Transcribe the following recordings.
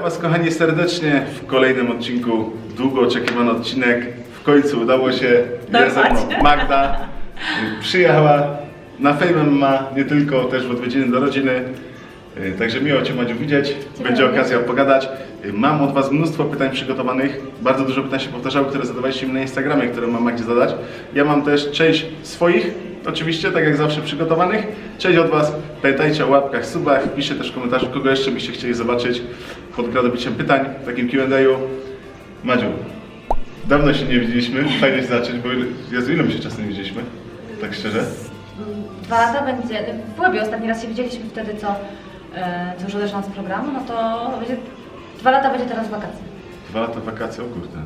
Witam Was kochani serdecznie w kolejnym odcinku. Długo oczekiwany odcinek. W końcu udało się. Jest ze mną. Magda. Przyjechała na Fame MMA, nie tylko, też w odwiedziny do rodziny. Y, Także miło Cię Madziu widzieć. Będzie okazja pogadać. Y, Mam od Was mnóstwo pytań przygotowanych. Bardzo dużo pytań się powtarzały, które zadawaliście mi na Instagramie, które mam Magdzie zadać. Ja mam też część swoich, oczywiście, tak jak zawsze przygotowanych. Część od Was. Pamiętajcie o łapkach, subach. Piszcie też w komentarzu, kogo jeszcze byście chcieli zobaczyć pod gradobiciem pytań w takim Q&A. Madziu, dawno się nie widzieliśmy. Fajnie zacząć, bo Jezu, ile my się czasem nie widzieliśmy? Tak szczerze? Dwa lata będzie, w Łebie ostatni raz się widzieliśmy wtedy, co, e, co już odeszłam z programu, no to będzie, dwa lata będzie teraz wakacji. Dwa lata wakacji, o kurde.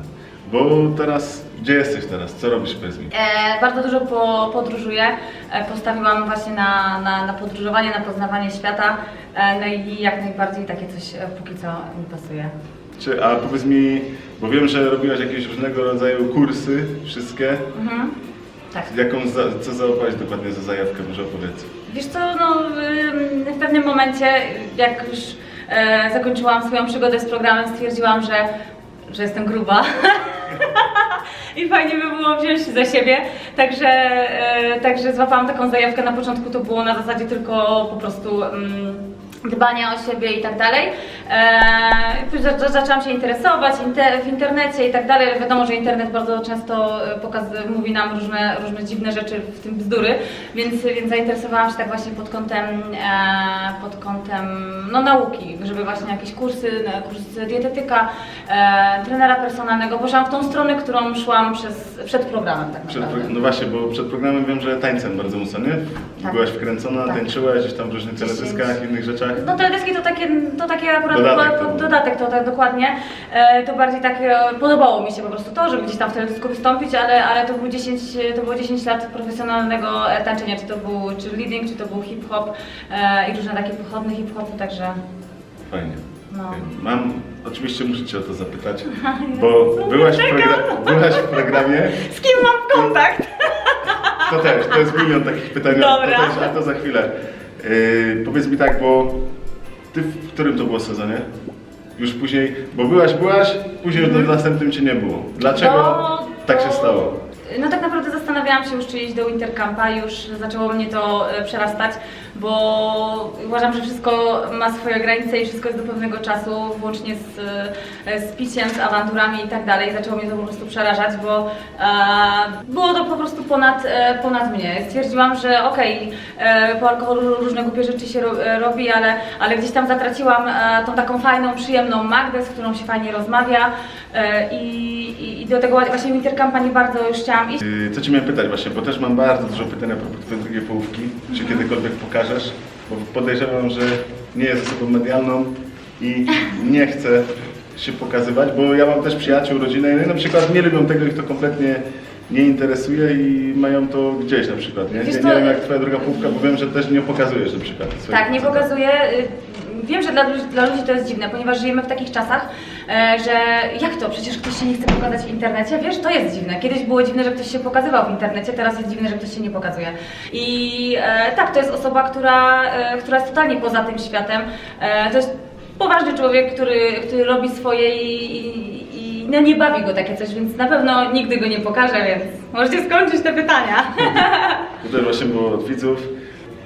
Bo teraz, gdzie jesteś teraz? Co robisz, powiedz mi? E, bardzo dużo po, podróżuję, e, postawiłam właśnie na, na, na podróżowanie, na poznawanie świata, e, no i jak najbardziej takie coś e, póki co mi pasuje. Czy, a powiedz mi, bo wiem, że robiłaś jakieś różnego rodzaju kursy, wszystkie. Mhm. Tak. Jaką, za, co załapałaś dokładnie za zajawkę, może opowiedz. Wiesz co, no ym, w pewnym momencie, jak już e, zakończyłam swoją przygodę z programem, stwierdziłam, że, że jestem gruba. I fajnie by było wziąć za siebie. Także, e, także złapałam taką zajawkę. Na początku to było na zasadzie tylko po prostu mm, dbania o siebie i tak dalej. E, za- zaczęłam się interesować inte, w internecie i tak dalej. ale Wiadomo, że internet bardzo często e, pokaz, mówi nam różne, różne dziwne rzeczy, w tym bzdury, więc, więc zainteresowałam się tak właśnie pod kątem, e, pod kątem no, nauki, żeby właśnie jakieś kursy, kursy dietetyka, e, trenera personalnego. Poszłam w tą stronę, którą szłam przez, przed programem tak Przed, pro- no właśnie, bo przed programem wiem, że tańcem bardzo mocno, nie? Tak. Byłaś wkręcona, Tak. tańczyłaś gdzieś tam w różnych teledyskach, innych rzeczach. No teledyski to takie, to takie akurat Dodatek dodatek to dodatek to tak dokładnie. E, to bardziej tak e, podobało mi się po prostu to, żeby gdzieś tam w teledysku wystąpić, ale, ale to, był 10, to było 10 lat profesjonalnego e, tańczenia, czy to był czy leading, czy to był hip-hop e, i różne takie pochodne hip-hopy, także Fajnie. no. Mam, oczywiście muszę Cię o to zapytać, bo byłaś w, progra- byłaś w programie, Z kim mam kontakt? to też, to jest milion takich pytań, Dobra. to też, a to za chwilę. Yy, powiedz mi tak, bo Ty w którym to było sezonie? Już później, bo byłaś, byłaś, później w następnym Cię nie było. Dlaczego No, tak się to- stało? No tak naprawdę zastanawiałam się już, czy iść do Intercampa, już zaczęło mnie to e, przerastać, bo uważam, że wszystko ma swoje granice i wszystko jest do pewnego czasu, włącznie z, e, z piciem, z awanturami i tak dalej. Zaczęło mnie to po prostu przerażać, bo e, było to po prostu ponad, e, ponad mnie. Stwierdziłam, że okej, e, po alkoholu różne głupie rzeczy się ro, robi, ale, ale gdzieś tam zatraciłam tą taką fajną, przyjemną Magdę, z którą się fajnie rozmawia i, i, i do tego właśnie Intercampa nie bardzo już chciałam Co Cię miałem pytać właśnie, bo też mam bardzo dużo pytań a propos Twojej drugiej połówki. Czy Mhm. kiedykolwiek pokażesz? Bo podejrzewam, że nie jest osobą medialną i nie chce się pokazywać, bo ja mam też przyjaciół, rodzinę i na przykład nie lubią tego, ich to kompletnie nie interesuje i mają to gdzieś na przykład, nie? Wiesz Nie, co, nie wiem jak Twoja druga połówka, bo wiem, że też nie pokazujesz na przykład. swoich Tak, nie facetów. pokazuję. y, Wiem, że dla, ludzi- dla ludzi to jest dziwne, ponieważ żyjemy w takich czasach, że jak to? Przecież ktoś się nie chce pokazać w internecie, wiesz, to jest dziwne. Kiedyś było dziwne, że ktoś się pokazywał w internecie, teraz jest dziwne, że ktoś się nie pokazuje. I e, tak, to jest osoba, która, e, która jest totalnie poza tym światem. E, to jest poważny człowiek, który, który robi swoje i, i, no nie bawi go takie coś, więc na pewno nigdy go nie pokażę, więc możecie skończyć te pytania. To też właśnie było od widzów.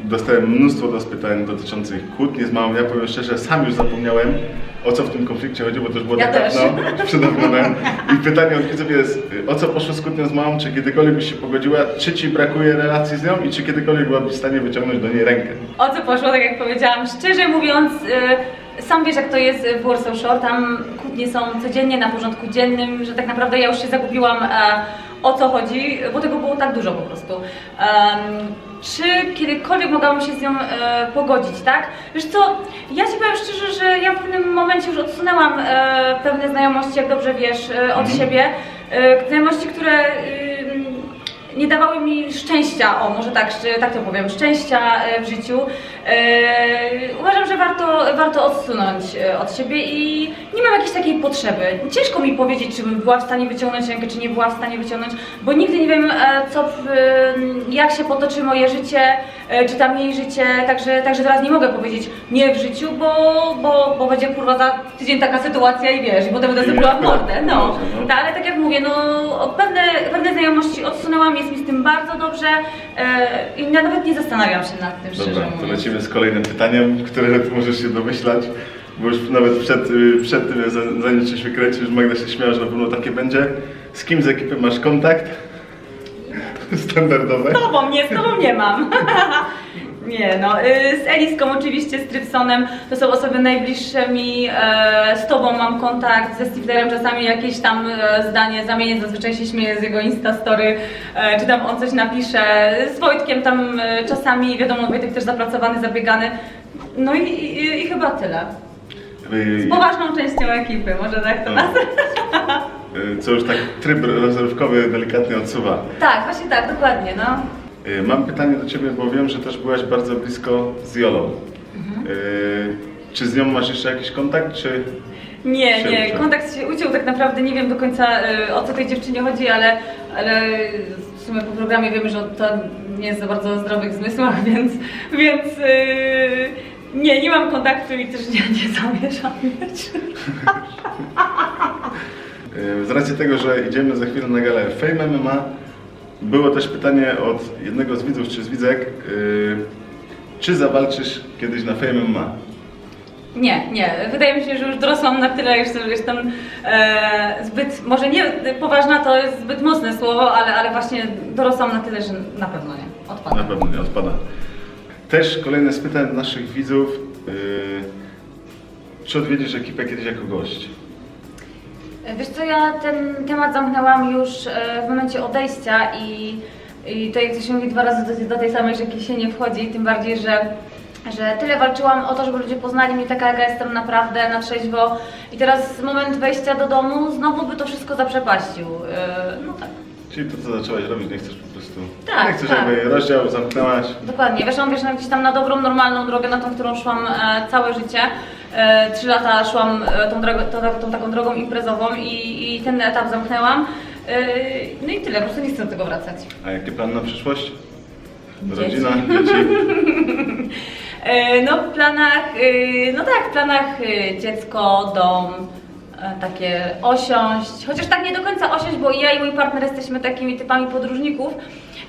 Dostałem mnóstwo dos pytań dotyczących kłótni z mamą. Ja powiem szczerze, sam już zapomniałem o co w tym konflikcie chodzi, bo to już było Ja tak też. dawno przed ogronem. I pytanie od widzów jest, o co poszło z kłótnią z mamą, czy kiedykolwiek byś się pogodziła, czy ci brakuje relacji z nią i czy kiedykolwiek byłabyś w stanie wyciągnąć do niej rękę. O co poszło, tak jak powiedziałam, szczerze mówiąc, y, sam wiesz jak to jest w Warsaw Shore, tam kłótnie są codziennie na porządku dziennym, że tak naprawdę ja już się zagubiłam e, o co chodzi, bo tego było tak dużo po prostu. Czy kiedykolwiek mogłabym się z nią e, pogodzić, tak? Wiesz co, ja Ci powiem szczerze, że ja w pewnym momencie już odsunęłam e, pewne znajomości, jak dobrze wiesz, e, od Mhm. siebie. E, znajomości, które... ym, nie dawały mi szczęścia, o może tak, szcz- tak to powiem, szczęścia e, w życiu. E, uważam, że warto, warto odsunąć e, od siebie i jakiejś takiej potrzeby. Ciężko mi powiedzieć, czy bym była w stanie wyciągnąć rękę, czy nie była w stanie wyciągnąć, bo nigdy nie wiem, e, co, w, jak się potoczy moje życie e, czy tam jej życie, także, także teraz nie mogę powiedzieć nie w życiu, bo, bo, bo będzie kurwa za tydzień taka sytuacja i wiesz, i potem będę sobie była w mordę, no. no. Tak, ale tak jak mówię, no pewne, pewne znajomości odsunęłam, jest mi z tym bardzo dobrze e, i ja nawet nie zastanawiam się nad tym, szczerze Dobra, to mówiąc. lecimy z kolejnym pytaniem, które możesz się domyślać, bo już nawet przed, y, przed tym, za- zanim zaczęliśmy kręcić, już Magda się śmiała, że na pewno takie będzie. Z kim z ekipy masz kontakt? Standardowe. Z tobą, nie, z tobą nie mam. Nie no, y, z Eliską oczywiście, z Trypsonem, to są osoby najbliższe mi, e, z tobą mam kontakt, ze Stiflerem czasami jakieś tam e, zdanie zamienię, zazwyczaj się śmieję z jego instastory, e, czy tam on coś napisze, z Wojtkiem tam czasami, wiadomo, Wojtek też zapracowany, zabiegany, no i, i, i chyba tyle. Z poważną częścią ekipy, może tak to nazwać. y, Co już tak tryb rozrywkowy delikatnie odsuwa. Tak, właśnie tak, dokładnie, no. Y, Mam pytanie do Ciebie, bo wiem, że też byłaś bardzo blisko z Jolą. Mhm. Y, Czy z nią masz jeszcze jakiś kontakt, czy... Nie, Się nie, uciął. kontakt się uciął, tak naprawdę nie wiem do końca y, o co tej dziewczynie chodzi, ale, ale w sumie po programie wiemy, że to nie jest za bardzo zdrowych zmysłach, więc, więc y, nie, nie mam kontaktu i też nie, nie zamierzam mieć. Y, Z racji tego, że idziemy za chwilę na galę Fame MMA, było też pytanie od jednego z widzów czy z widzek, y, czy zawalczysz kiedyś na Fame MMA? Nie, nie, wydaje mi się, że już dorosłam na tyle, już jestem e, zbyt, może nie poważna to jest zbyt mocne słowo, ale, ale właśnie dorosłam na tyle, że na pewno nie, Na odpadam. pewno nie odpada. Też kolejne z pytań od naszych widzów. y, Czy odwiedzisz ekipę kiedyś jako gość? Wiesz co, ja ten temat zamknęłam już e, w momencie odejścia i, i to jak to się mówi dwa razy do, do tej samej rzeki się nie wchodzi, tym bardziej, że, że tyle walczyłam o to, żeby ludzie poznali mnie taka jaka jestem naprawdę na trzeźwo i teraz moment wejścia do domu znowu by to wszystko zaprzepaścił. E, No tak. Czyli to, co zaczęłaś robić, nie chcesz prostu... Tak, nie chcesz tak. jakby rozdział, zamknęłaś. Dokładnie, weszłam wiesz, na gdzieś tam na dobrą, normalną drogę, na tą, którą szłam e, całe życie. E, Trzy lata szłam e, tą, drogą, tą, tą taką drogą imprezową i, i ten etap zamknęłam. E, no i tyle, po prostu nie chcę do tego wracać. A jaki plan na przyszłość? Dzieci. Rodzina, dzieci? E, No w planach, e, no tak, w planach e, dziecko, dom, takie osiąść, chociaż tak nie do końca osiąść, bo ja i mój partner jesteśmy takimi typami podróżników,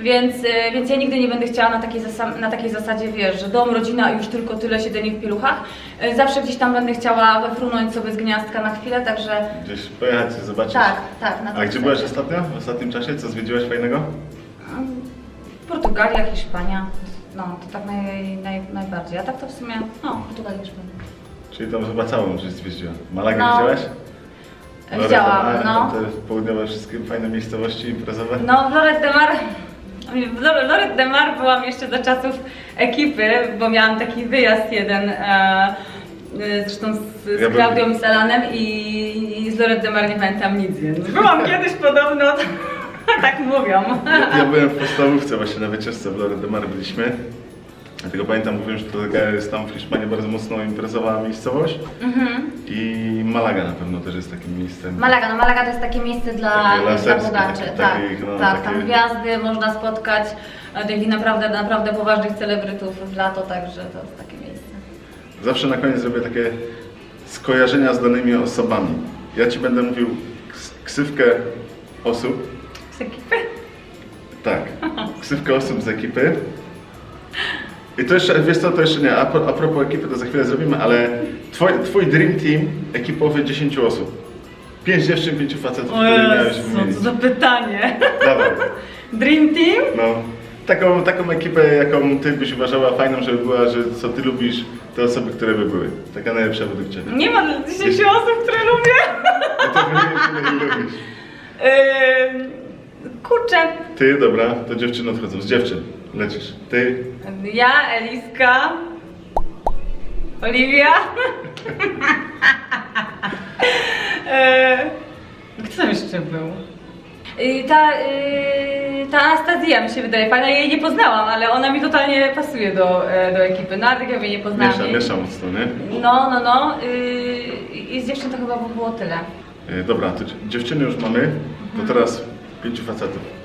więc, e, więc ja nigdy nie będę chciała na takiej, na takiej zasadzie, wiesz, że dom, rodzina i już tylko tyle siedzenie w pieluchach. E, Zawsze gdzieś tam będę chciała wefrunąć sobie z gniazdka na chwilę, także Gdzieś pojechać, zobaczyć? tak, tak. Na A gdzie byłaś ostatnio? W ostatnim czasie? Co zwiedziłaś fajnego? Portugalia, Hiszpania, no to tak naj, naj, najbardziej, a tak to w sumie, no Portugalia, Hiszpania. Czyli tam chyba całą rzecz zwiedziła. Malagę No. widziałaś? Widziałam, Loretta Mar, no. Te południowe wszystkie fajne miejscowości imprezowe? No, w Loret de Mar, w Lore- Loret de Mar byłam jeszcze za czasów ekipy, bo miałam taki wyjazd jeden, e, e, zresztą z, z bym- Klaudią i Salanem i, i z Loret de Mar nie pamiętam nic, więc byłam kiedyś podobno, tak mówią. Ja, ja byłem w podstawówce właśnie na wycieczce w Lorette de Mar byliśmy. Dlatego pamiętam, mówiłem, że to taka jest tam w Hiszpanii bardzo mocno imprezowa miejscowość. Mhm. I Malaga na pewno też jest takim miejscem. Malaga, no Malaga to jest takie miejsce dla, Takie dla laserskie, bogaczy, takie- tak, takich, no, tak, takie- tam gwiazdy można spotkać, e, takich naprawdę, naprawdę poważnych celebrytów w lato, także to jest takie miejsce. Zawsze na koniec zrobię takie skojarzenia z danymi osobami. Ja ci będę mówił ks- ksywkę osób. Z ekipy? Tak, ksywkę osób z ekipy. I to jeszcze, wiesz co, to jeszcze nie, a, a propos ekipy to za chwilę zrobimy, ale twój, twój dream team ekipowy 10 osób. 5 dziewczyn, 5 facetów, O które miałeś Jezu, wymienić. co za pytanie. Dawaj, Dream Team? no. Taką, taką ekipę, jaką ty byś uważała fajną, żeby była, że co ty lubisz, te osoby, które by były. Taka najlepsza według ciebie. Nie ma 10 osób, które lubię. No to wymienię, które nie lubisz. Yy, kurczę, Ty, dobra, to dziewczyny odchodzą. Z dziewczyn lecisz. Ty, ja, Eliska, Oliwia. Kto tam jeszcze był? Yy, Ta, yy, ta Anastazja mi się wydaje fajna, ja jej nie poznałam, ale ona mi totalnie pasuje do, e, do ekipy. No, ale tak ja jej nie poznałam. miesza, jej. miesza mocno, nie? No, no, no. Yy, I z dziewczyn to chyba by było tyle. E, Dobra, to dzie- dziewczyny już mamy, to teraz pięciu facetów.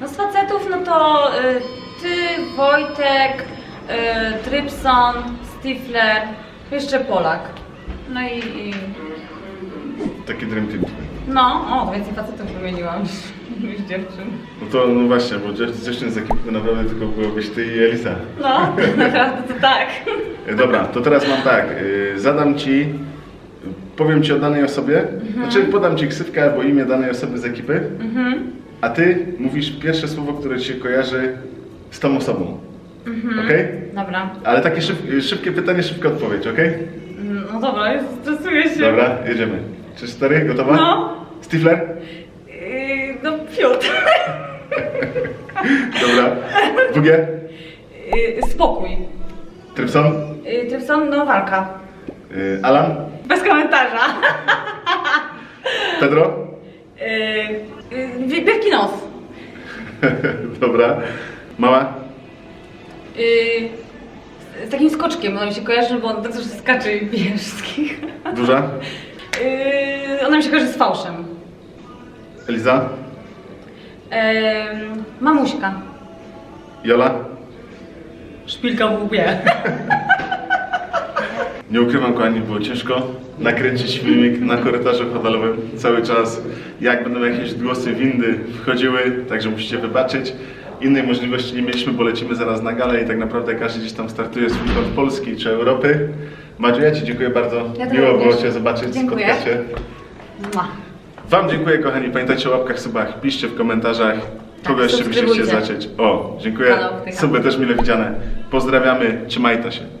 No z facetów, no to y, ty, Wojtek, y, Trypson, Stifler, jeszcze Polak. No i, i Taki dream team. no, o, więcej facetów wymieniłam niż, niż dziewczyn. No to no właśnie, bo dziew- dziewczyn z ekipy to naprawdę tylko byłobyś ty i Elisa. No, naprawdę to tak. E, Dobra, to teraz mam tak. y, Zadam ci, powiem ci o danej osobie, znaczy podam ci ksywkę albo imię danej osoby z ekipy, Mhm. A ty mówisz pierwsze słowo, które ci się kojarzy z tą osobą. Okej? Dobra. Ale takie szyb, szybkie pytanie, szybka odpowiedź, okej? No dobra, już stresuję się. Dobra, jedziemy. Trzy, cztery, gotowa? No. Stifler? Yy, no, Piotr. Dobra. WG? Yy, spokój. Trypson? Yy, Trypson, no walka. Y, Alan? Bez komentarza. Pedro? Yy, yy, wielki nos. Dobra. Mała? Yy, z takim skoczkiem, ona mi się kojarzy, bo on tak zawsze skacze i bije wszystkich. Duża? Yy, ona mi się kojarzy z fałszem. Eliza? Yy, mamuśka. Jola? Szpilka w łbie. Nie ukrywam, kochani, było ciężko nakręcić filmik na korytarzu hotelowym cały czas. Jak będą jakieś głosy windy wchodziły, także musicie wybaczyć. Innej możliwości nie mieliśmy, bo lecimy zaraz na galę i tak naprawdę każdy gdzieś tam startuje swój kąt Polski czy Europy. Madziu, ja Ci dziękuję bardzo. Ja Miło było. Cię zobaczyć, Dziękuję. spotkać. Mua. Wam dziękuję, kochani. Pamiętajcie o łapkach, subach. Piszcie w komentarzach, kogo jeszcze byście chcieli zacząć. O, dziękuję. Wtyka. Suby też mile widziane. Pozdrawiamy. Trzymajcie się.